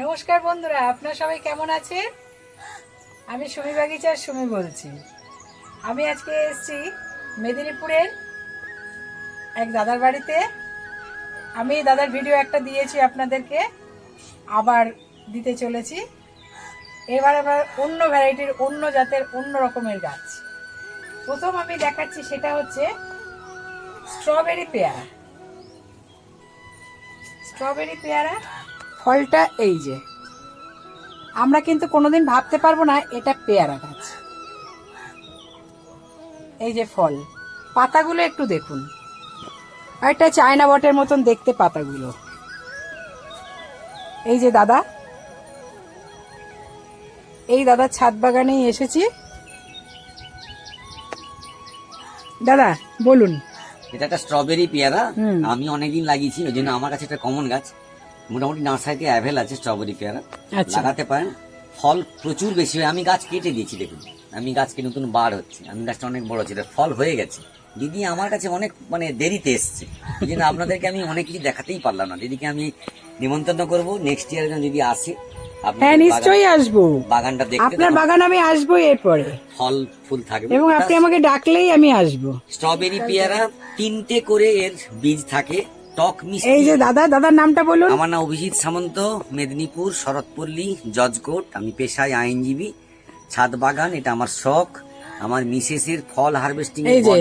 নমস্কার বন্ধুরা, আপনারা সবাই কেমন আছেন? আমি সুমি বাগিচার সুমি বলছি। আমি আজকে এসেছি মেদিনীপুরের এক দাদার বাড়িতে। আমি দাদার ভিডিও একটা দিয়েছি আপনাদেরকে, আবার দিতে চলেছি। এবার আবার অন্য ভ্যারাইটির অন্য জাতের, অন্য রকমের গাছ। প্রথম আমি দেখাচ্ছি সেটা হচ্ছে স্ট্রবেরি পেয়ারা। স্ট্রবেরি পেয়ারা ফলটা এই যে। আমরা কিন্তু কোনোদিন ভাবতে পারব না এটা পেয়ারা গাছ। এই যে ফল পাতাগুলো একটু দেখুন। আর একটা চায়না বটের মতন দেখতে পাতাগুলো। এই যে দাদা এই দাদা ছাদ বাগানেই এসেছি। দাদা বলুন। এটা একটা স্ট্রবেরি পেয়ারা। আমি অনেকদিন লাগিয়েছি ওই জন্য আমার কাছে একটা কমন গাছ। মোটামুটি নার্সারিতে অ্যাভেল আছে স্ট্রবেরি পেয়ারা। আচ্ছা। লাগাতে পারেন। ফল প্রচুর বেশি হয়। আমি গাছ কেটে দিয়েছি দেখুন। আমি গাছকে নতুন বার হচ্ছে। আমি গাছটা অনেক বড় ছিল ফল হয়ে গেছে। দিদি আমার কাছে অনেক মানে দেরিতে এসছে। এই জন্য আপনাদেরকে আমি অনেক কিছু দেখাতেই পারলাম না। দিদিকে আমি নিমন্ত্রণ করব। নেক্সট ইয়ার যদি আসে হ্যাঁ নিশ্চয়ই আসব। বাগানটা দেখতে আপনার বাগান আমি আসব এরপরে। ফল ফুল থাকবে। এবং আপনি আমাকে ডাকলেই আমি আসব। স্ট্রবেরি পেয়ারা তিনটে করে এর বীজ থাকে। টক মিষ্টি। এই যে দাদা দাদার নামটা বলুন। আমার নাম অভিজিৎ সামন্ত মেদিনীপুর শরৎপল্লী জজকোট। আমি পেশায় আইনজীবী। ছাদ বাগান এটা আমার শখ। আমার মিসেসের ফল হারভেস্টিং এই যে,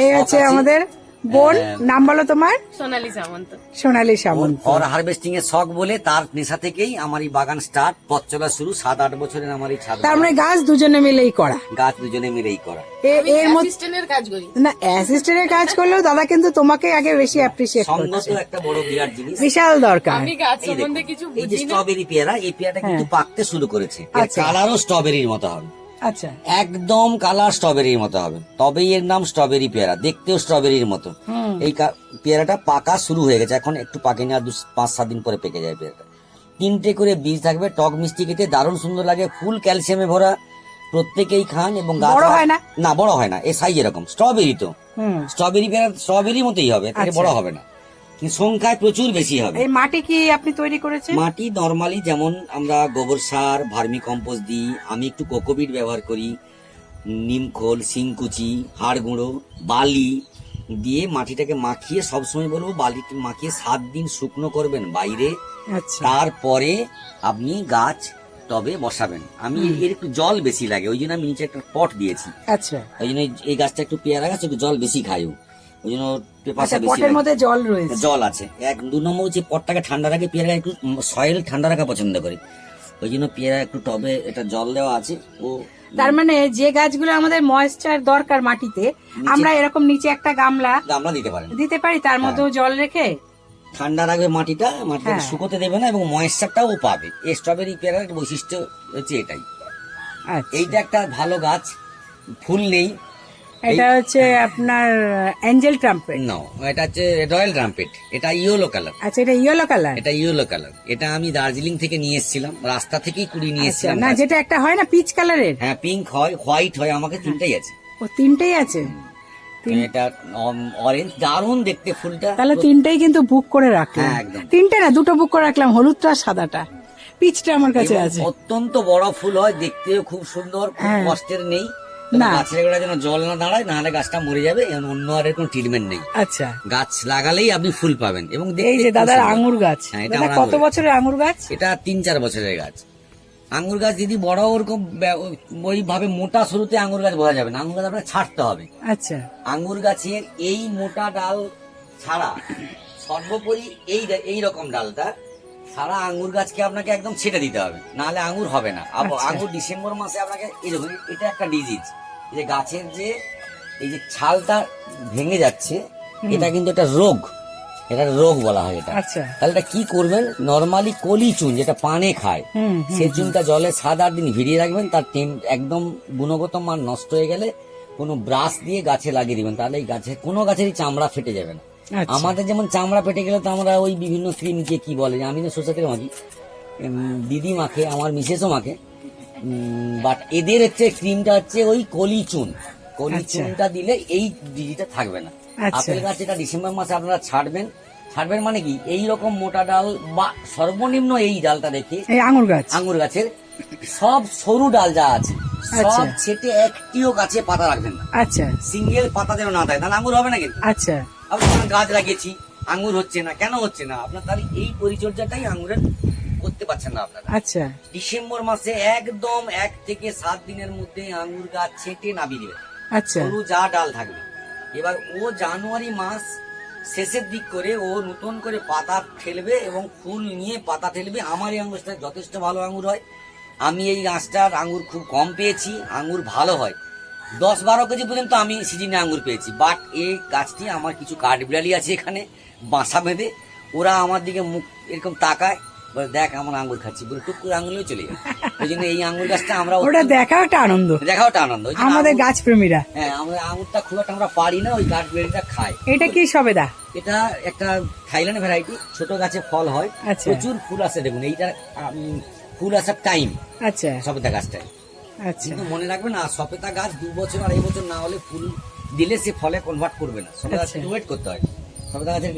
এই আছে। আমাদের বোন হ্যাঁ। নাম বলো তোমার? সোনালী সামন্ত। সোনালী সামন্ত। ফল হারভেস্টিং এর শখ বলে তার নেশা থেকেই আমার এই বাগান স্টার্ট পথ চলা শুরু সাত আট বছরের আমার এই ছাদ তার মানে গাছ দুজনে মিলেই করা। গাছ দুজনে মিলেই করা। এর অ্যাসিস্ট্যান্টের কাজ করি। না অ্যাসিস্ট্যান্টের কাজ করলেও দাদা কিন্তু তোমাকে আগে বেশি অ্যাপ্রিসিয়েট সঙ্গ করছে। তো একটা বড় বিরাট জিনিস। বিশাল দরকার। আমি গাছ এই সম্বন্ধে কিছু এই যে বুঝি না স্ট্রবেরি পেয়ারা এই পেয়ারাটা কিন্তু পাকতে শুরু করেছে। এর আচ্ছা। কালারও স্ট্রবেরির মতো হবে। আচ্ছা। একদম কালার স্ট্রবেরির মতো হবে। তবেই এর নাম স্ট্রবেরি পেয়ারা দেখতেও স্ট্রবেরির মতো। এই পেয়ারাটা পাকা শুরু হয়ে গেছে এখন একটু পাকেনি আর দু পাঁচ সাত দিন পরে পেকে যায় পেয়ারাটা। তিনটে করে বীজ থাকবে টক মিষ্টি খেতে দারুণ সুন্দর লাগে ফুল ক্যালসিয়ামে ভরা প্রত্যেকেই খান এবং বড় হয় না? না বড় হয় না এ সাইজ এরকম স্ট্রবেরি তো। স্ট্রবেরি পেয়ারা স্ট্রবেরির মতোই হবে আচ্ছা। বড় হবে না। সংখ্যায় প্রচুর বেশি হবে। এই মাটি কি আপনি তৈরি করেছেন? মাটি নর্মালি যেমন আমরা গোবর সার ভার্মি কম্পোস্ট দিই আমি একটু কোকোপিট ব্যবহার করি নিমখোল শিংকুচি হাড় গুঁড়ো বালি দিয়ে মাটিটাকে মাখিয়ে সবসময় বলব বালিটি মাখিয়ে সাত দিন শুকনো করবেন বাইরে। আচ্ছা। তারপরে আপনি গাছ টবে বসাবেন। আমি এর একটু জল বেশি লাগে ওই জন্য আমি নিচে একটা পট দিয়েছি। আচ্ছা। ওই জন্য এই- গাছটা একটু পেয়ারা গাছ একটু জল বেশি খায় ও। ওই জন্য পেপারটা আচ্ছা বেশি পটের মধ্যে জল রয়েছে। জল আছে। এক দু নম্বর হচ্ছে পটটাকে ঠান্ডা রাখে পেয়ারা একটু সয়েল ঠান্ডা রাখা পছন্দ করে। ওই জন্য পেয়ারা একটু টবে এটা জল দেওয়া আছে। ও তার মানে যে গাছগুলো আমাদের ময়েশ্চার দরকার মাটিতে আমরা এরকম নিচে একটা গামলা গামলা দিতে পারেন। দিতে পারি তার মধ্যেও জল রেখে? ঠান্ডা রাখবে মাটিটা মাটিটা হ্যাঁ। শুকোতে দেবে না এবং ময়েশ্চারটাও পাবে। এই স্ট্রবেরি পেয়ারার বৈশিষ্ট্য হচ্ছে এটাই। আচ্ছা। এইটা একটা ভালো গাছ ফুল নেই এটা হচ্ছে আপনার অ্যাঞ্জেল ট্রাম্পেট ন এটা হচ্ছে রয়্যাল ট্রাম্পেট এটা ইয়েলো কালার আচ্ছা এটা ইয়েলো কালার এটা ইয়েলো কালার এটা আমি দার্জিলিং থেকে নিয়ে এসেছিলাম রাস্তা থেকেই কুড়িয়ে নিয়ে আচ্ছা এসেছিলাম না যেটা একটা হয় না পিচ কালারের হ্যাঁ পিঙ্ক হয় হোয়াইট হয় আমাকে তিনটাই আছে। ও তিনটেই আছে? তিন- এটা অরেঞ্জ দারুণ দেখতে ফুলটা। তাহলে তিনটেই কিন্তু বুক করে রাখলাম। হ্যাঁ, একদম। তিনটে না দুটো বুক করে রাখলাম হলুদটা আর সাদাটা। পিচটা আমার কাছে আছে। অত্যন্ত বড় ফুল হয় দেখতেও খুব সুন্দর খুব হ্যাঁ। কষ্টের নেই। না। গাছের গোড়া যেন জল না দাঁড়ায় নাহলে গাছটা মরে যাবে অন্য আর এর কোনো ট্রিটমেন্ট নেই। আচ্ছা। গাছ লাগালেই আপনি ফুল পাবেন এবং এই যে দাদার আঙুর গাছ। হ্যাঁ, এটা কত বছরের আঙুর গাছ? এটা তিন চার বছরের গাছ। আঙ্গুর গাছ যদি বড় ওরকম ওইভাবে মোটা শুরুতে আঙ্গুর গাছ বোঝা যাবে না। আঙ্গুর গাছ আপনাকে ছাড়তে হবে। আচ্ছা। আঙ্গুর গাছের এই মোটা ডাল ছাড়া সর্বোপরি এই এই রকম ডালটা সারা আঙ্গুর গাছকে আপনাকে একদম ছেটে দিতে হবে। নাহলে আঙ্গুর হবে না। আব- আচ্ছা। আঙ্গুর ডিসেম্বর মাসে আপনাকে এরকম এটা একটা ডিজিজ যে গাছের যে এই যে ছালটা ভেঙে যাচ্ছে এটা কিন্তু একটা রোগ। এটা রোগ বলা হয় এটা। আচ্ছা। তাহলে এটা কি করবেন? নর্মালি কলি চুন যেটা পানে খায়। সে চুনটা জলে সাত আট দিন ভিড়িয়ে রাখবেন তার একদম গুণগত মান নষ্ট হয়ে গেলে কোনো ব্রাশ দিয়ে গাছে লাগিয়ে দিবেন তাহলে এই গাছে কোনো গাছেরই চামড়া ফেটে যাবে না। আচ্ছা। আমাদের যেমন চামড়া ফেটে গেলে তো আমরা ওই বিভিন্ন ক্রিমকে কি বলে আমি তো সোসাইটির মাখি দিদি মাখে আমার মিসেসও মাখে বাট এদের হচ্ছে ক্রিমটা হচ্ছে ওই কলি চুন কলি আচ্ছা। চুনটা দিলে এই ডিজিটা থাকবে না। আচ্ছা। আপেল গাছ এটা ডিসেম্বর মাসে আপনারা ছাড়বেন ছাড়বেন মানে কি? এই রকম মোটা ডাল বা সর্বনিম্ন এই ডালটা দেখে। আঙুর গাছ। আঙ্গুর গাছের। সব সরু ডাল যা আছে আচ্ছা। সব ছেটে একটিও গাছে পাতা রাখবেন না। আচ্ছা। সিঙ্গেল পাতা যেন না থাকে তাহলে আঙ্গুর হবে না কিন্তু। আচ্ছা। আপনি যখন গাছ লাগিয়েছি আঙ্গুর হচ্ছে না কেন হচ্ছে না? আপনার তাহলে এই পরিচর্যাটাই আঙ্গুরের করতে পারছেন না আপনারা। আচ্ছা। ডিসেম্বর মাসে একদম এক থেকে সাত দিনের মধ্যে আঙ্গুর গাছ ছেটে নামিয়ে দেবে। আচ্ছা। সরু যা ডাল থাকবে। এবার ও জানুয়ারি মাস শেষের দিক করে ও নতুন করে পাতা ঠেলবে এবং ফুল নিয়ে পাতা ঠেলবে আমার এই আঙ্গুরটা যথেষ্ট ভালো আঙ্গুর হয়। আমি এই গাছটার আঙ্গুর খুব কম পেয়েছি আঙ্গুর ভালো হয়। দশ বারো কেজি পর্যন্ত আমি সিজনে আঙ্গুর পেয়েছি। বাট এই গাছটি আমার কিছু কাঠবিড়ালি আছে এখানে বাসা বেঁধে। ওরা আমার দিকে মুখ এরকম তাকায়। বলে দেখ আমার আঙ্গুর খাচ্ছি। বলে টুক করে আঙুলেও চলে যায় ওই জন্য এই আঙ্গুর গাছটা আমরা ওটা দেখাও একটা আনন্দ। দেখাও একটা আনন্দ। আমাদের গাছ প্রেমীরা হ্যাঁ আমরা আঙুরটা খুব একটা আমরা পারি না ওই কাঠবেরিটা খাই এটা কি সবেদা? এটা একটা থাইল্যান্ড ভ্যারাইটি ছোট গাছে ফল হয়। আচ্ছা। প্রচুর ফুল আসে দেখুন এইটা ফুল আসার টাইম। আচ্ছা। সপেতা গাছটায়। আচ্ছা। কিন্তু মনে রাখবেন না সপেতা গাছ দু বছর আড়াই বছর না হলে ফুল দিলে সে ফলে কনভার্ট করবে না। সপেতা গাছকে ওয়েট করতে হয়। সপেতা গাছের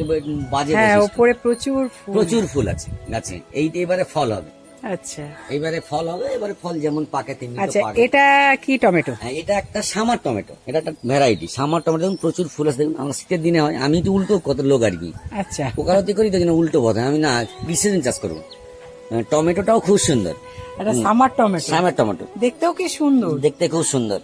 বাজে হ্যাঁ। ওপরে প্রচুর প্রচুর ফুল আছে গাছে। এই এবারে ফল হবে। আচ্ছা। এইবারে ফল হবে এবারে ফল যেমন পাকে তেমনি আচ্ছা এটা কি টমেটো? হ্যাঁ এটা একটা সামার টমেটো। এটা একটা ভ্যারাইটি সামার টমেটো দেখুন প্রচুর ফুল আছে। দেখুন আমার শীতের দিনে হয় আমি তো উল্টো কত লোক আর কি। আচ্ছা। ওকালতি করি তো জন্য উল্টো পথে আমি না দিন চাষ করব। আহ, টমেটোটাও খুব সুন্দর। এটা সামার টমেটো। Summer tomato. দেখতেও কি সুন্দর। দেখতে খুব সুন্দর।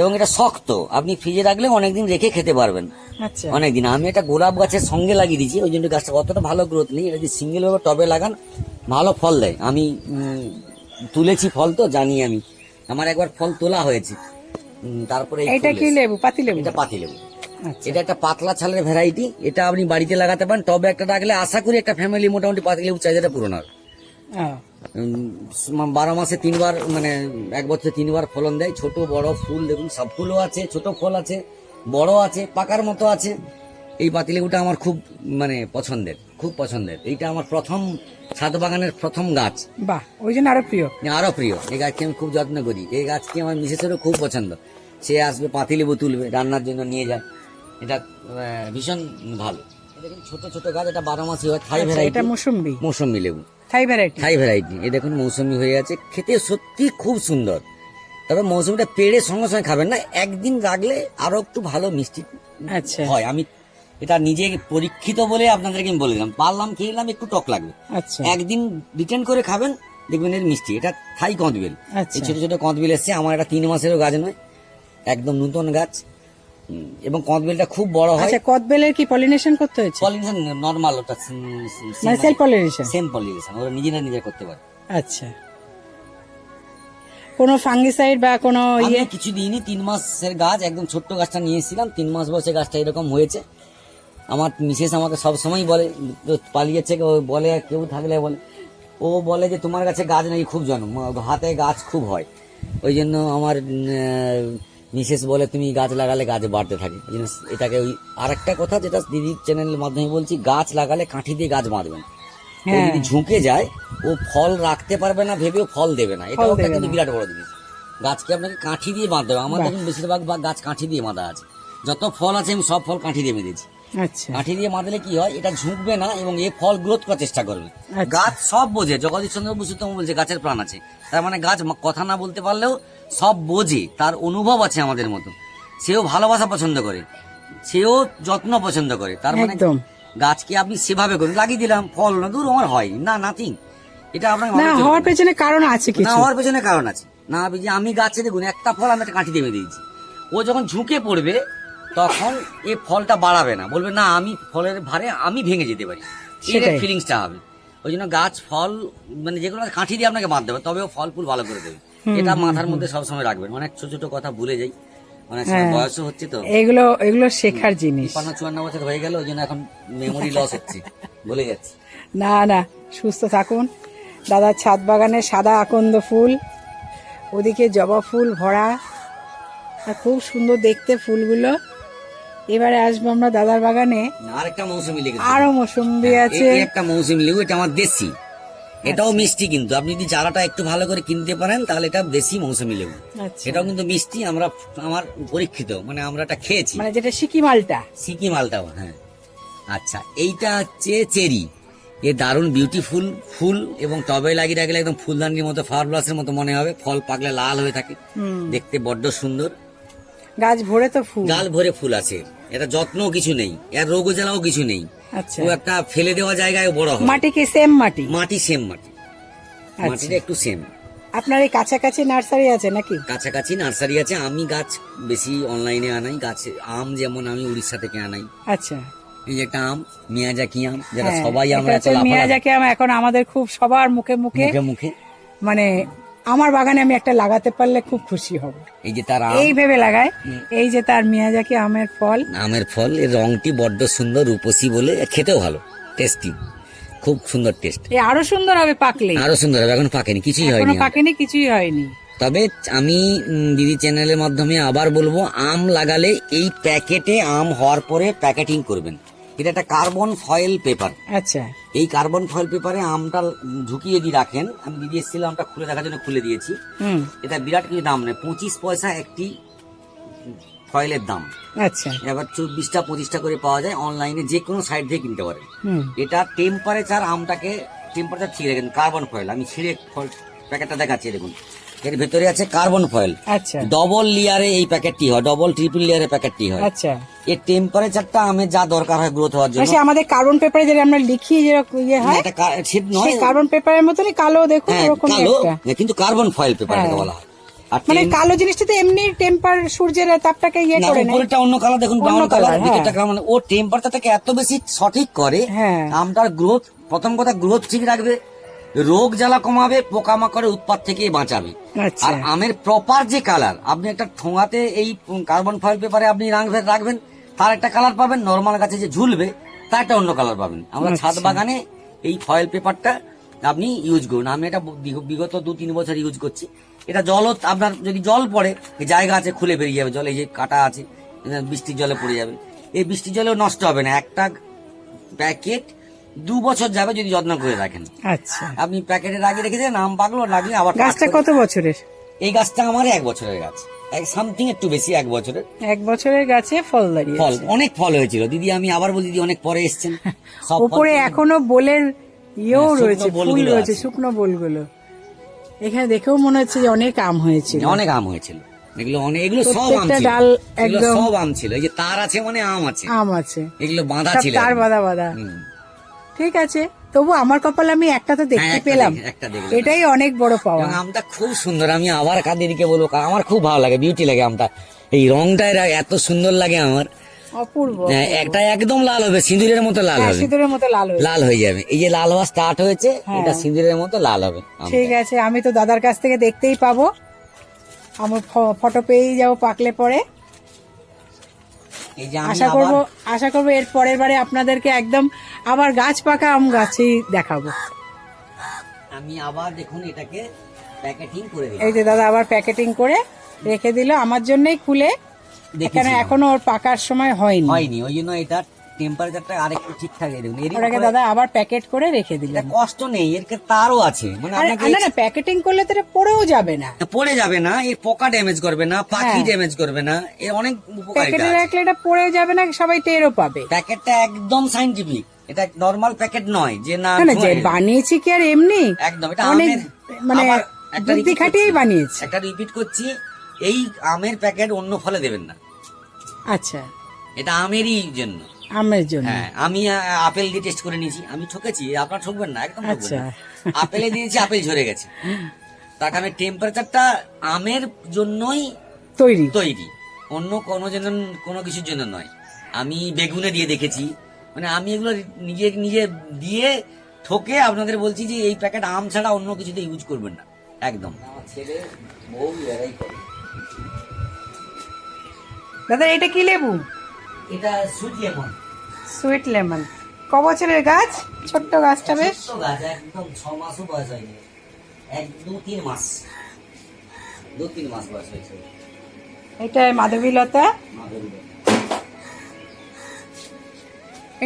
এবং এটা শক্ত। আপনি ফ্রিজে রাখলে অনেকদিন রেখে খেতে পারবেন। আচ্ছা। অনেকদিন। আমি একটা গোলাপ গাছের সঙ্গে লাগিয়ে দিয়েছি ওই জন্য গাছটা অতটা ভালো গ্রোথ নেই। এটা যদি সিঙ্গেল ভাবে টবে লাগান ভালো ফল দেয়। আমি তুলেছি ফল তো জানি আমি। আমার একবার ফল তোলা হয়েছে। তারপরে এটা কি লেবু? পাতি লেবু? এটা পাতি লেবু। আচ্ছা। এটা একটা পাতলা ছালের ভ্যারাইটি এটা আপনি বাড়িতে লাগাতে পারেন। টবে একটা রাখলে আশা করি একটা ফ্যামিলি মোটামুটি পাতি লেবু চাহিদাটা পূরণ হবে। বারো মাসে তিনবার মানে এক বছরে তিনবার ফলন দেয়। ছোট বড় ফুল দেখুন সব ফুলও আছে ছোট ফল আছে বড় আছে পাকার মতো আছে। এই পাতিলেবুটা আমার খুব মানে পছন্দের খুব পছন্দের। এইটা আমার প্রথম ছাদ বাগানের প্রথম গাছ। বাহ ওই জন্য আরও প্রিয়। আরও প্রিয়। এই গাছকে আমি খুব যত্ন করি। এই গাছকে আমার মিসেসেরও খুব পছন্দ। সে আসবে পাতিলেবু তুলবে রান্নার জন্য নিয়ে যায় এটা ভীষণ ভালো। দেখুন ছোট ছোট গাছ এটা বারো মাসি হয় থাই আচ্ছা, ভ্যারাইটি এটা মৌসুম্বি? মৌসুমি লেবু। থাই ভ্যারাইটি থাই ভ্যারাইটি এই দেখুন মৌসুমি হয়ে আছে। খেতে সত্যি খুব সুন্দর। তবে মৌসুমিটা পেড়ে সঙ্গে সঙ্গে খাবেন না একদিন রাখলে আরও একটু ভালো মিষ্টি আচ্ছা। হয়। আমি এটা নিজে পরীক্ষিত বলে আপনাদেরকে আমি বলে দিলাম। পারলাম খেলাম একটু টক লাগবে। আচ্ছা। একদিন রিটার্ন করে খাবেন দেখবেন এর মিষ্টি। এটা থাই কঁদবেল আচ্ছা। এই ছোট ছোট কঁদবেল এসছে। আমার এটা তিন মাসেরও গাছ নয় একদম নতুন গাছ। এবং কঁদবেলটা খুব বড় হয়। আচ্ছা কদবেলের কি পলিনেশন করতে হয়েছে? পলিনেশন নর্মাল ওটা মানে সেলফ পলিনেশন সেম পলিনেশন ওরা নিজেরা নিজে করতে পারে। আচ্ছা। কোনো ফাঙ্গিসাইড বা কোনো আমি ইয়ে? কিছু দিইনি তিন মাসের গাছ একদম ছোট্ট গাছটা নিয়ে এসেছিলাম তিন মাস বয়সে গাছটা এরকম হয়েছে। আমার মিসেস আমাকে সব সময় বলে পালিয়েছে বলে কেউ থাকলে বলে। ও বলে যে তোমার কাছে গাছ নাকি খুব জন্ম হাতে গাছ খুব হয়। ওই জন্য আমার মিসেস বলে তুমি গাছ লাগালে গাছ বাড়তে থাকে। এটাকে ওই আর একটা কথা যেটা দিদির চ্যানেলের মাধ্যমে বলছি গাছ লাগালে কাঠি দিয়ে গাছ বাঁধবেন হ্যাঁ। যদি ঝুঁকে যায় ও ফল রাখতে পারবে না ভেবেও ফল দেবে না। এটা একটা কিন্তু বিরাট বড় জিনিস। গাছকে আপনাকে কাঠি দিয়ে বাঁধতে হবে। আমার দেখুন বেশিরভাগ বা- গাছ কাঠি দিয়ে বাঁধা আছে। যত ফল আছে আমি সব ফল কাঠি দিয়ে বেঁধেছি। আচ্ছা। কাঠি দিয়ে বাঁধলে কি হয়? এটা ঝুঁকবে না এবং এ ফল গ্রোথ করার চেষ্টা করবে। আচ্ছা। গাছ সব বোঝে। জগদীশ চন্দ্র বসু তো বলছে গাছের প্রাণ আছে। তার মানে গাছ কথা না বলতে পারলেও সব বোঝে তার অনুভব আছে আমাদের মতো। সেও ভালোবাসা পছন্দ করে সেও যত্ন পছন্দ করে। তার মানে গাছকে আপনি সেভাবে করুন লাগিয়ে দিলাম ফল না দূর আমার হয় না নাথিং এটা আপনার না হওয়ার পেছনে কারণ আছে না হওয়ার পেছনে কারণ আছে। না আমি যে আমি গাছে দেখুন একটা ফল আমি একটা কাঠি দিয়ে দিয়েছি। ও যখন ঝুঁকে পড়বে তখন এই ফলটা বাড়াবে না। বলবে না আমি ফলের ভারে আমি ভেঙে যেতে পারি। ফিলিংসটা হবে। ওই জন্য গাছ ফল মানে যেগুলো কাঠি দিয়ে আপনাকে বাঁধতে হবে তবে ফল ফুল ভালো করে দেবে। এটা মাথার মধ্যে সবসময় রাখবেন। অনেক ছোট ছোট কথা ভুলে যাই। অনেক সময় হ্যাঁ। বয়সও হচ্ছে তো। এগুলো এগুলো শেখার জিনিস। তিপ্পান্ন চুয়ান্ন বছর হয়ে গেল ওই জন্য এখন মেমোরি লস হচ্ছে। ভুলে যাচ্ছি। না না সুস্থ থাকুন। দাদার ছাদ বাগানে সাদা আকন্দ ফুল ওদিকে জবা ফুল ভরা আর খুব সুন্দর দেখতে ফুলগুলো। এবারে আসব আমরা দাদার বাগানে। আরেকটা মৌসুমি লেগে আরও মৌসুম্বি আছে। একটা মৌসুমি লেবু এটা আমার দেশি। এটাও মিষ্টি কিন্তু। আপনি যদি চারাটা একটু ভালো করে কিনতে পারেন তাহলে এটা দেশি মৌসুমি লেবু। আচ্ছা। এটাও কিন্তু মিষ্টি আমরা আমার পরীক্ষিত মানে আমরা এটা খেয়েছি। মানে যেটা সিকি মালটা। সিকি মালটাও হ্যাঁ। আচ্ছা এইটা হচ্ছে চেরি। এ দারুণ বিউটিফুল ফুল এবং টবে লাগিয়ে রাখলে একদম ফুলদানির মতো ফ্লাওয়ার ব্লাসের মতো মনে হবে। ফল পাকলে লাল হয়ে থাকে। দেখতে বড্ড সুন্দর। গাছ ভরে তো ফুল। গাল ভরে ফুল আছে। এটা যত্নও কিছু নেই। এর রোগ জ্বালাও কিছু নেই। আচ্ছা। ও একটা ফেলে দেওয়া জায়গায় বড় হয়। মাটি কি সেম মাটি? মাটি সেম মাটি। আচ্ছা। মাটিটা একটু সেম আপনার এই কাছাকাছি নার্সারি আছে নাকি? কাছাকাছি নার্সারি আছে। আমি গাছ বেশি অনলাইনে আনাই। গাছ আম যেমন আমি উড়িষ্যা থেকে আনাই। আচ্ছা। এই যে একটা আম মিয়াজাকি আম যেটা হ্যাঁ, সবাই আমরা মিয়াজাকি আম। এখন আমাদের খুব সবার মুখে মুখে মুখে মুখে। মানে আমার বাগানে আমি একটা লাগাতে পারলে খুব খুশি হব। এই যে তার এই ভেবে লাগায়। এই যে তার মিয়াজাকি আমের ফল। আমের ফল এর রংটি বড্ড সুন্দর রূপসী বলে খেতেও ভালো। টেস্টি খুব সুন্দর টেস্ট এ আরও সুন্দর হবে পাকলে। আরও সুন্দর হবে এখন পাকেনি কিছুই হয়নি। পাকেনি কিছুই হয়নি। তবে আমি দিদি চ্যানেলের মাধ্যমে আবার বলব আম লাগালে এই প্যাকেটে আম হওয়ার পরে প্যাকেটিং করবেন। এটা একটা কার্বন ফয়েল পেপার আচ্ছা। এই কার্বন ফয়েল পেপারে আমটা ঢুকিয়ে দিয়ে রাখেন। আমি দিদি এসেছিলাম আমটা খুলে দেখার জন্য খুলে দিয়েছি। হুম। এটা বিরাট কিছু দাম নেই পঁচিশ পয়সা একটি ফয়েলের দাম। আচ্ছা। এবার চব্বিশটা পঁচিশটা করে পাওয়া যায় অনলাইনে যে কোনো সাইট থেকে কিনতে পারেন। এটা টেম্পারেচার আমটাকে টেম্পারেচার ঠিক রাখেন কার্বন ফয়েল আমি ছিঁড়ে প্যাকেটটা দেখাচ্ছি দেখুন। এর ভেতরে আছে কার্বন ফয়েল। আচ্ছা। ডবল লেয়ারে এই প্যাকেটটি হয় ডবল ট্রিপল লেয়ারে প্যাকেটটি হয়। আচ্ছা। এর টেম্পারেচারটা আমের যা দরকার হয় গ্রোথ হওয়ার জন্য। সে আমাদের কার্বন পেপারে যেটা আমরা লিখি যেরকম ইয়ে হয় এটা শীত নয়। কার্বন পেপারের মতনই কালো দেখুন এরকম কালো একটা। কিন্তু কার্বন ফয়েল পেপার হ্যাঁ। বলা হয়। আর মানে কালো জিনিসটা তো এমনি টেম্পার সূর্যের তাপটাকে ইয়ে করে নেয় উপরেটা অন্য কালার দেখুন ব্রাউন কালার হ্যাঁ। ভিতরটা মানে ও টেম্পারেচারটাকে এত বেশি সঠিক করে হ্যাঁ। আমটার গ্রোথ প্রথম কথা গ্রোথ ঠিক রাখবে। রোগ জ্বালা কমাবে পোকামাকড়ের উৎপাত থেকে বাঁচাবে। আচ্ছা। আর আমের প্রপার যে কালার আপনি একটা ঠোঙাতে এই কার্বন ফয়েল পেপারে আপনি রাখবেন রাখবেন তার একটা কালার পাবেন নর্মাল গাছে যে ঝুলবে তার একটা অন্য কালার পাবেন। আমরা ছাদ আচ্ছা। বাগানে এই ফয়েল পেপারটা আপনি ইউজ করুন। আমি এটা বিগত দু তিন বছর ইউজ করছি। এটা জল আপনার যদি জল পড়ে জায়গা আছে খুলে বেরিয়ে যাবে জল এই যে কাটা আছে বৃষ্টির জলে পড়ে যাবে। এই বৃষ্টির জলেও নষ্ট হবে না। একটা প্যাকেট দু বছর যাবে যদি যত্ন করে রাখেন। আচ্ছা। আপনি প্যাকেটে লাগিয়ে রেখেছেন আম পাকলো লাগিয়ে আবার গাছটা কত বছরের? এই গাছটা আমার এক বছরের গাছ। সামথিং একটু বেশি এক বছরের। এক বছরের গাছে ফল দাঁড়িয়ে ফল অনেক ফল হয়েছিল। দিদি আমি আবার বলি দিদি অনেক পরে এসছেন। উপরে এখনও বোলের ইয়েও হ্যাঁ, রয়েছে ফুল রয়েছে শুকনো বোলগুলো। এখানে দেখেও মনে হচ্ছে যে অনেক আম হয়েছিল। অনেক আম হয়েছিল। এগুলো অনেক এগুলো সব আম ছিল। ডাল একদম- সব আম ছিল। এই যে তার আছে মানে আম আছে। আম আছে। এগুলো বাঁধা ছিল তার বাদা হুম। ঠিক আছে? তবু আমার কপালে আমি একটা তো হ্যাঁ, দেখতে পেলাম। দেখে- এটাই অনেক বড় পাওয়া। আমটা খুব সুন্দর আমি আবার কাদেরকে বলব আমার খুব ভালো লাগে বিউটি লাগে আমটা। এই রংটা এত সুন্দর লাগে আমার। অপূর্ব হ্যাঁ, একটা একদম লাল হবে সিঁদুরের মতো লাল হ্যাঁ, হবে। সিঁদুরের মতো লাল হয়েছে লাল হয়ে যাবে। এই যে লাল হওয়া স্টার্ট হয়েছে হ্যাঁ। এটা সিঁদুরের মতো লাল হবে ঠিক আছে আমি তো দাদার কাছ থেকে দেখতেই পাবো। আমার ফটো পেয়েই যাব পাকলে পরে। আশা করব আশা করব এর পরের বারে আপনাদেরকে একদম আবার গাছ পাকা আম গাছেই দেখাবো। আমি আবার দেখুন এটাকে প্যাকেটিং করে এই যে দাদা আবার প্যাকেটিং করে রেখে দিল আমার জন্যই খুলে। এখানে। এখনও ওর পাকার সময় হয়নি। হয়নি ওই জন্য এটা টেম্পারেচারটা আরেকটু ঠিকঠাক দেখুন এর দাদা আবার প্যাকেট করে রেখে দিলেন। কষ্ট নেই এর তারও আছে। মানে না না প্যাকেটিং করলে তো পড়েও যাবে না। পড়ে যাবে না এর পোকা ড্যামেজ করবে না পাখি। ড্যামেজ করবে না এর অনেক উপকারিতা প্যাকেটে রাখলে এটা পড়েও যাবে না সবাই টেরও পাবে। প্যাকেটটা একদম সাইন্টিফিক এটা নর্মাল প্যাকেট নয় যে না যে বানিয়েছি কি আর এমনি? একদম এটা অনেক আমের মানে বুদ্ধি খাটিয়েই। বানিয়েছি। একটা রিপিট করছি এই আমের প্যাকেট অন্য ফলে দেবেন না। আচ্ছা। এটা আমেরই জন্য। আমের জন্য। হ্যাঁ আমি আপেল দিয়ে টেস্ট করে নিয়েছি। আমি ঠকেছি আপনার ঠকবেন না একদম আচ্ছা। আপেলে দিয়েছি আপেল ঝরে গেছে। তার কারণে টেম্পারেচারটা আমের জন্যই তৈরি। তৈরি। অন্য কোনো জন্য কোনো কিছুর জন্য নয়। আমি বেগুনে দিয়ে দেখেছি। মানে আমি এগুলো নিজে নিজে দিয়ে ঠকে আপনাদের বলছি যে এই প্যাকেট আম ছাড়া অন্য কিছুতে ইউজ করবেন না। একদম। আমার ছেলে বউ এরাই করে। দাদা এটা কি লেবু? এটা সুইট লেমন সুইট লেমন ক বছরের গাছ? ছোট্ট গাছটা বেশ। ছোট্ট গাছ একদম ছ মাসও বয়স হয়নি। এক দু তিন মাস। দু তিন মাস বয়স হয়েছে। এটা মাধবীলতা।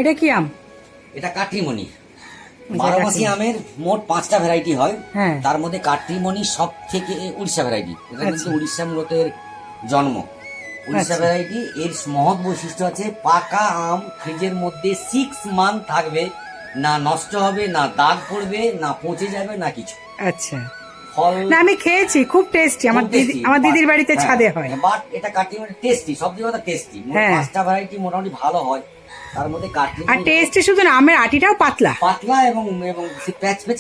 এটা কি আম? এটা কাঠরিমণি বারো মাসি আমের মোট পাঁচটা ভ্যারাইটি হয়। হ্যাঁ। তার মধ্যে কাটরিমণি সব থেকে উড়িষ্যা ভ্যারাইটি এটা কিন্তু আচ্ছা। উড়িষ্যা মূলত জন্ম। উড়িষ্যা আচ্ছা। ভ্যারাইটি এর মহৎ বৈশিষ্ট্য আছে পাকা আম ফ্রিজের মধ্যে সিক্স মান্থ থাকবে। না নষ্ট হবে না দাগ পড়বে না পচে যাবে না কিছু। আচ্ছা। ফল না আমি খেয়েছি খুব টেস্টি আমার দিদি আমার দিদির বাড়িতে ছাদে হয়। বাট এটা মানে টেস্টি সবচেয়ে কথা টেস্টি হ্যাঁ। পাঁচটা ভ্যারাইটি মোটামুটি ভালো হয়। তার মধ্যে কাটলি আর টেস্টি শুধু না আমের আটিটাও পাতলা। পাতলা এবং এবং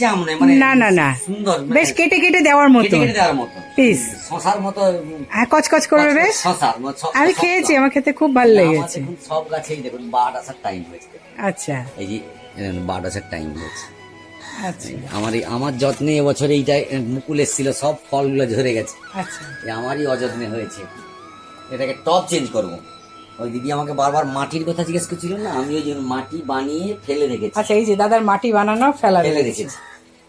আম নয় মানে না, না, না। সুন্দর মানে বেশ কেটে কেটে দেওয়ার মতো। কেটে কেটে দেওয়ার মতো। পিস শশার মতো হ্যাঁ কচকচ করবে বেশ। শশার আমি খেয়েছি আমার খেতে খুব ভালো লেগেছে। সব গাছেই দেখুন বাট আসার টাইম হয়েছে। আচ্ছা। এই যে বাট আসার টাইম হয়েছে। আচ্ছা। আমার আমার যত্নে এবছর এইটা মুকুল এসেছিল সব ফলগুলো ঝরে গেছে। আচ্ছা। আমারই অযত্নে হয়েছে। এটাকে টপ চেঞ্জ করব। ওই দিদি আমাকে বারবার মাটির কথা জিজ্ঞেস করছিল না আমি ওই মাটি বানিয়ে ফেলে রেখেছি। আচ্ছা এই যে দাদার মাটি বানানো ফেলা ফেলে রেখেছি।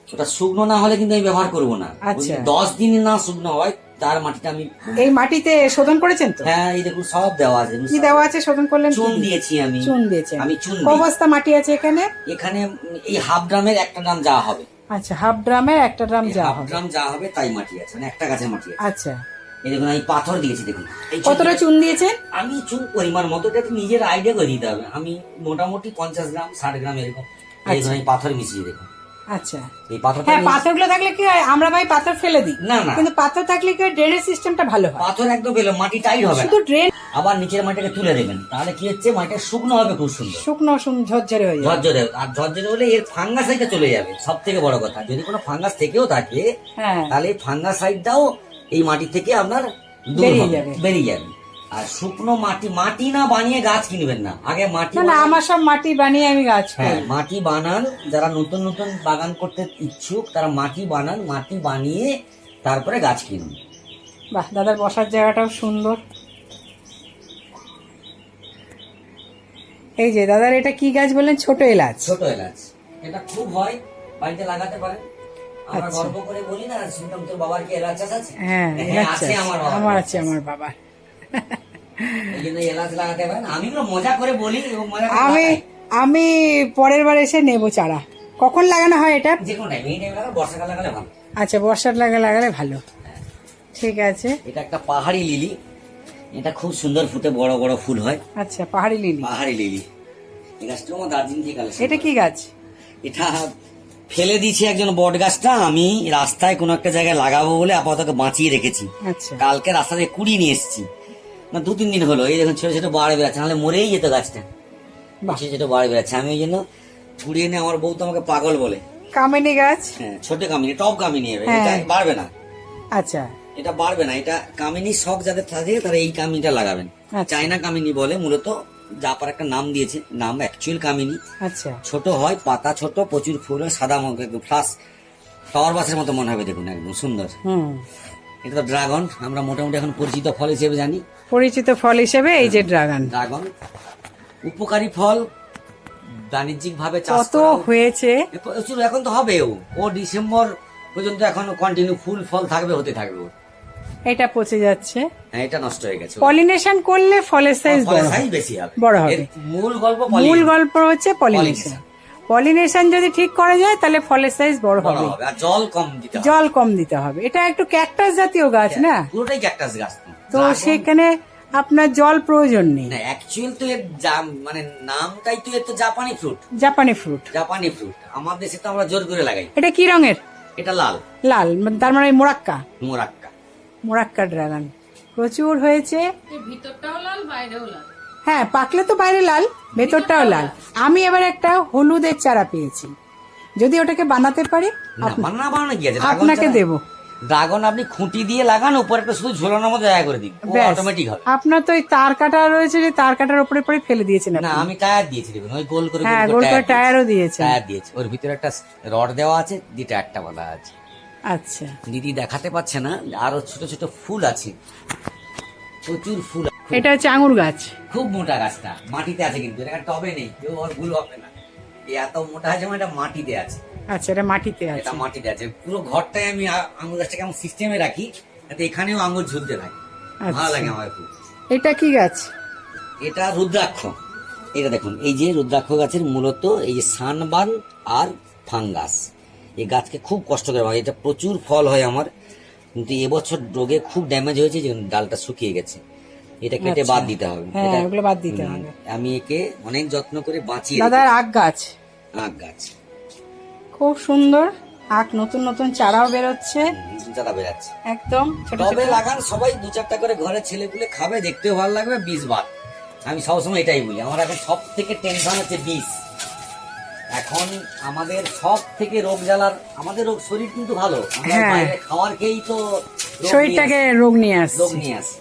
ওটা শুকনো না হলে কিন্তু আমি ব্যবহার করব না। আচ্ছা। দশ দিন না শুকনো হয় তার মাটিটা আমি এই মাটিতে শোধন করেছেন তো? হ্যাঁ এই দেখুন সব দেওয়া আছে। কি দেওয়া আছে? শোধন করলেন? চুন দিয়েছি আমি। চুন দিয়েছেন। আমি চুন। বস্তা মাটি আছে এখানে? এখানে এই হাফ ড্রামের একটা ড্রাম যা হবে। আচ্ছা হাফ ড্রামে একটা ড্রাম যা হাফ হবে। ড্রাম যা হবে তাই মাটি আছে মানে একটা গাছের মাটি আছে। আচ্ছা। এই দেখুন আমি পাথর দিয়েছি দেখুন। কতটা চুন দিয়েছেন? আমি চুন পরিমাণ মতো এটা নিজের আইডিয়া করে দিতে হবে। আমি মোটামুটি পঞ্চাশ গ্রাম ষাট গ্রাম এরকম। এই ধরুন আমি পাথর মিশিয়ে দেখুন। আচ্ছা। এই পাথরটা হ্যাঁ পাথরগুলো থাকলে কি হয় আমরা ভাই পাথর ফেলে দিই। না না। কিন্তু পাথর থাকলে কি সিস্টেমটা ভালো হয়। পাথর একদম মাটি টাইট হবে না। শুধু ড্রেন আবার নিচের মাটিটাকে তুলে দেবেন। তাহলে কি হচ্ছে মাটিটা শুকনো হবে খুব সুন্দর। শুকনো শুন- ঝরঝরে হয়ে যায় ঝরঝরে আর ঝরঝরে হলে এর ফাঙ্গাস সাইডটা চলে যাবে। সব থেকে বড় কথা যদি কোনো ফাঙ্গাস থেকেও থাকে হ্যাঁ। তাহলে ফাঙ্গাস সাইডটাও এই মাটি থেকে আপনার বেরিয়ে যাবে। আর শুকনো মাটি মাটি না বানিয়ে গাছ কিনবেন না। আগে মাটি না আমার সব মাটি বানিয়ে আমি গাছ হ্যাঁ মাটি বানান যারা নতুন নতুন বাগান করতে ইচ্ছুক তারা মাটি বানান মাটি বানিয়ে তারপরে গাছ কিনুন। বাহ দাদার বসার জায়গাটাও সুন্দর। এই যে দাদার এটা কি গাছ বললেন? ছোট এলাচ। ছোট এলাচ। এটা খুব হয় বাড়িতে লাগাতে পারেন। আমরা আচ্ছা। গল্প করে বলি না শুনতাম তোর বাবার কি এলাচ আছে? হ্যাঁ আছে আমার আমার আছে আমার পারেন। আমি আমি আমি পরের বার এসে নেব চারা। কখন লাগানো হয় এটা? আচ্ছা বর্ষার লাগা লাগালে ভালো। ঠিক আছে। এটা একটা পাহাড়ি লিলি। এটা খুব সুন্দর ফুটে বড় বড় ফুল হয়। আচ্ছা পাহাড়ি লিলি। পাহাড়ি লিলি। এই গাছটা আমার দার্জিলিং থেকে এটা কি গাছ? এটা ফেলে দিয়েছি একজন বট গাছটা আমি রাস্তায় কোনো একটা জায়গায় লাগাবো বলে আপাতত বাঁচিয়ে রেখেছি। আচ্ছা। কালকে রাস্তা থেকে কুড়ি নিয়ে এসেছি। না দু তিন দিন হলো। এই দেখুন ছোট ছোট বাড়ে বেড়াচ্ছে নাহলে মরেই যেত গাছটা। ছোট ছোট বাড়ে বেড়াচ্ছে। আমি ওই জন্য কুড়িয়ে নিয়ে আমার বউ তো আমাকে পাগল বলে। কামিনী গাছ? হ্যাঁ ছোট কামিনী টপ কামিনী হবে হ্যাঁ। এটা বাড়বে না। আচ্ছা। এটা বাড়বে না। এটা কামিনী শখ যাদের থাকে তারা এই কামিনীটা লাগাবেন। আচ্ছা। চায়না কামিনী বলে মূলত জাপার একটা নাম দিয়েছে নাম অ্যাকচুয়াল কামিনী। আচ্ছা। ছোট হয় পাতা ছোট প্রচুর ফুল হয় সাদা মতো একদম। ফ্লাস ফ্লাওয়ার বাসের মতো মনে হবে দেখুন একদম সুন্দর। হুম। এটা তো ড্রাগন আমরা মোটামুটি এখন পরিচিত ফল হিসেবে জানি। পরিচিত ফল হিসেবে এই যে ড্রাগন ড্রাগন উপকারী ফল বাণিজ্যিক ভাবে চাষ কত হয়েছে? এখন তো হবেও। ও ডিসেম্বর পর্যন্ত এখন কন্টিনিউ ফুল ফল থাকবে হতে থাকবে। এটা পচে যাচ্ছে। হ্যাঁ এটা নষ্ট হয়ে গেছে। পলিনেশন করলে ফলের সাইজ বড় হয়। সাইজ বেশি হবে। বড় হবে। এর মূল গল্প মূল গল্প হচ্ছে পলিনেশন। পলিনেশন। যদি ঠিক করা যায় তাহলে ফলের সাইজ বড় হবে। আর জল কম দিতে হবে। জল কম দিতে হবে। এটা একটু ক্যাকটাস জাতীয় গাছ না? পুরোটাই ক্যাকটাস গাছ তো। সেখানে আপনার জল প্রয়োজন নেই। না অ্যাকচুয়াল তো এর জাম- মানে নামটাই তো এর তো জাপানি ফ্রুট জাপানি ফ্রুট জাপানি ফ্রুট আমাদের দেশে তো আমরা জোর করে লাগাই। এটা কি রঙের? এটা লাল। লাল তার মানে মোরাক্কা। মোরাক্কা। মোরাক্কা ড্রাগন। প্রচুর হয়েছে। ভিতরটাও লাল বাইরেও লাল। হ্যাঁ পাকলে তো বাইরে লাল ভেতরটাও লাল। আমি এবার একটা হলুদের চারা পেয়েছি। যদি ওটাকে বানাতে পারি আপনাকে দেব। ড্রাগন আপনি খুঁটি দিয়ে লাগান উপর একটা শুধু ঝোলানোর মতো জায়গা করে দিন। অটোমেটিক হবে। আপনার তো ওই তার কাটা রয়েছে যে তার কাটার উপরে পরে ফেলে দিয়েছেন না আমি টায়ার দিয়েছি দেখুন ওই গোল করে হ্যাঁ গোল করে টায়ারও দিয়েছে টায়ার দিয়েছি। ওর ভিতরে একটা রড দেওয়া আছে দিয়ে টায়ারটা বাঁধা আছে। আচ্ছা। দিদি দেখাতে পাচ্ছে না আরও ছোট ছোট ফুল আছে। প্রচুর ফুল এটা হচ্ছে আঙুর গাছ। খুব মোটা গাছটা মাটিতে আছে কিন্তু এটা টবে নেই কেউ আর ভুল হবে না। এত মোটা আছে মানে এটা মাটিতে আছে। আচ্ছা এটা মাটিতে আছে। এটা মাটিতে আছে। পুরো ঘরটায় আমি আঙুর গাছটাকে আমার সিস্টেমে রাখি যাতে এখানেও আঙুর ঝুলতে থাকে। ভালো আচ্ছা। লাগে আমার খুব। এটা কি গাছ? এটা রুদ্রাক্ষ। এটা দেখুন এই যে রুদ্রাক্ষ গাছের মূলত এই যে সানবান আর ফাঙ্গাস। এই গাছকে খুব কষ্ট করে হয় এটা প্রচুর ফল হয় আমার। কিন্তু এবছর রোগে খুব ড্যামেজ হয়েছে যে ডালটা শুকিয়ে গেছে। এটা কেটে আচ্ছা। বাদ দিতে হবে। হ্যাঁ বাদ দিতে হবে। আমি একে অনেক যত্ন করে বাঁচিয়ে দাদার আখ গাছ। আখ গাছ। খুব সুন্দর। আখ নতুন নতুন চারাও বেরোচ্ছে। চারা বেরাচ্ছে। একদম ছোট লাগান সবাই দু চারটা করে ঘরে ছেলেপুলে খাবে দেখতেও ভালো লাগবে বীজ বাদ। আমি সবসময় এটাই বলি আমার এখন সব থেকে টেনশন হচ্ছে বীজ। এখন আমাদের সব থেকে রোগ জ্বালার আমাদের রোগ শরীর কিন্তু ভালো। আমরা হ্যাঁ। বাইরে খাওয়ার খেয়েই তো শরীরটাকে রোগ নিয়ে আসি, রোগ নিয়ে আসে।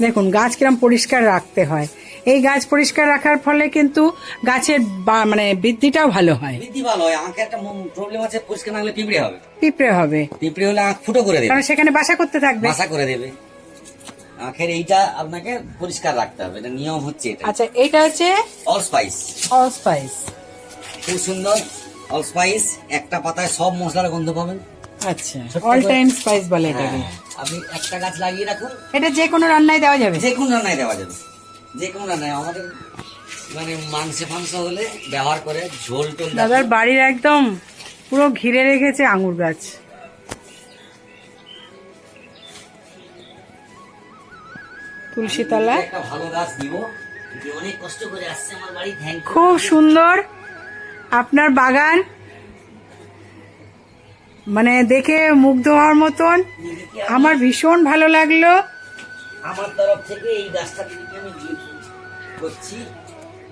দেখুন গাছ কিরম পরিষ্কার রাখতে হয়। এই গাছ পরিষ্কার রাখার ফলে কিন্তু গাছের মানে বৃদ্ধিটাও ভালো হয়। বৃদ্ধি ভালো হয়। আঁখে একটা প্রবলেম আছে পরিষ্কার না হলে পিঁপড়ে হবে। পিঁপড়ে হবে। পিঁপড়ে হলে আঁখ ফুটো করে দেবে। কারণ সেখানে বাসা করতে থাকবে। বাসা করে দেবে। আখের এইটা আপনাকে পরিষ্কার রাখতে হবে। এটা নিয়ম হচ্ছে এটা। আচ্ছা এটা হচ্ছে অল স্পাইস অল স্পাইস খুব সুন্দর। অল স্পাইস একটা পাতায় সব মশলার গন্ধ পাবেন। আচ্ছা অল টাইম স্পাইস বলে এটাকে। হ্যাঁ, আপনি একটা গাছ লাগিয়ে রাখুন। এটা যে কোনো রান্নায় দেওয়া যাবে। যে কোনো রান্নায় দেওয়া যাবে। যে কোনো রান্নায়। আমাদের মানে মাংসে ফাংস হলে ব্যবহার করে ঝোল টোল দাদার বাড়ির একদম পুরো ঘিরে রেখেছে আঙুর গাছ। তুলসী তলা। একটা ভালো গাছ দিব। অনেক কষ্ট করে আসছে আমার বাড়ি খুব সুন্দর। আপনার বাগান মানে দেখে মুগ্ধ হওয়ার মতন। আমার ভীষণ ভালো লাগল। আমার তরফ থেকে এই গাছটা আমি করছি।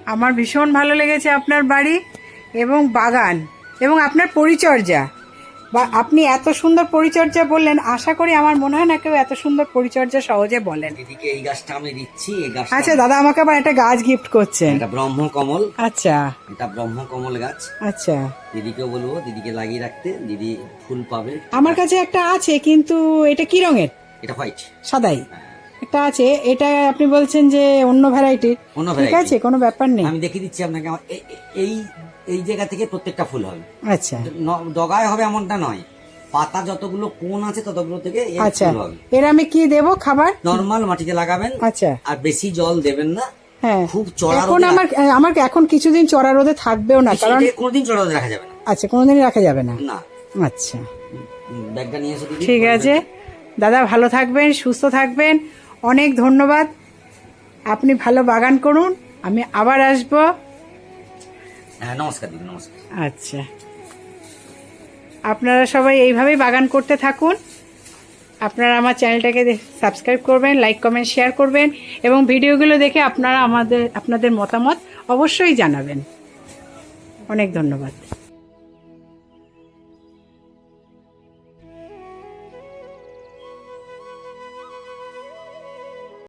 আমার ভীষণ ভালো লেগেছে আপনার বাড়ি এবং বাগান এবং আপনার পরিচর্যা। বা আপনি এত সুন্দর পরিচর্যা বললেন আশা করি আমার মনে হয় না কেউ এত সুন্দর পরিচর্যা সহজে বলেন। দিদিকে এই গাছটা আমি দিচ্ছি এই গাছটা আচ্ছা দাদা আমাকে আবার একটা গাছ গিফট করছেন। এটা ব্রহ্ম কমল। আচ্ছা। এটা ব্রহ্ম কমল গাছ। আচ্ছা। দিদিকে বলব দিদিকে লাগিয়ে রাখতে দিদি ফুল পাবে। আমার কাছে একটা আছে কিন্তু এটা কি রঙের? এটা হোয়াইট। সাদাই। একটা আছে এটা আপনি বলছেন যে অন্য ভ্যারাইটির অন্য ঠিক আছে কোনো ব্যাপার নেই। আমি দেখিয়ে দিচ্ছি আপনাকে এই এই জায়গা থেকে প্রত্যেকটা ফুল হবে। আচ্ছা। ডগায় হবে এমনটা নয়। পাতা যতগুলো কোন আছে ততগুলো থেকে আচ্ছা। এর আমি কি দেব খাবার? নর্মাল মাটিতে লাগাবেন। আচ্ছা। আর বেশি জল দেবেন না। হ্যাঁ। খুব চড়া এখন আমার আমার এখন কিছুদিন চড়া রোদে থাকবেও না কারণ কোনোদিন চড়া রোদে রাখা যাবে না। আচ্ছা কোনোদিনই রাখা যাবে না? না। আচ্ছা। ব্যাগটা নিয়ে এসে ঠিক আছে। দাদা ভালো থাকবেন সুস্থ থাকবেন। অনেক ধন্যবাদ। আপনি ভালো বাগান করুন। আমি আবার আসব। হ্যাঁ আচ্ছা। আপনারা সবাই এইভাবেই বাগান করতে থাকুন। আপনারা আমার চ্যানেলটাকে সাবস্ক্রাইব করবেন লাইক কমেন্ট শেয়ার করবেন এবং ভিডিওগুলো দেখে আপনারা আমাদের আপনাদের মতামত অবশ্যই জানাবেন। অনেক ধন্যবাদ।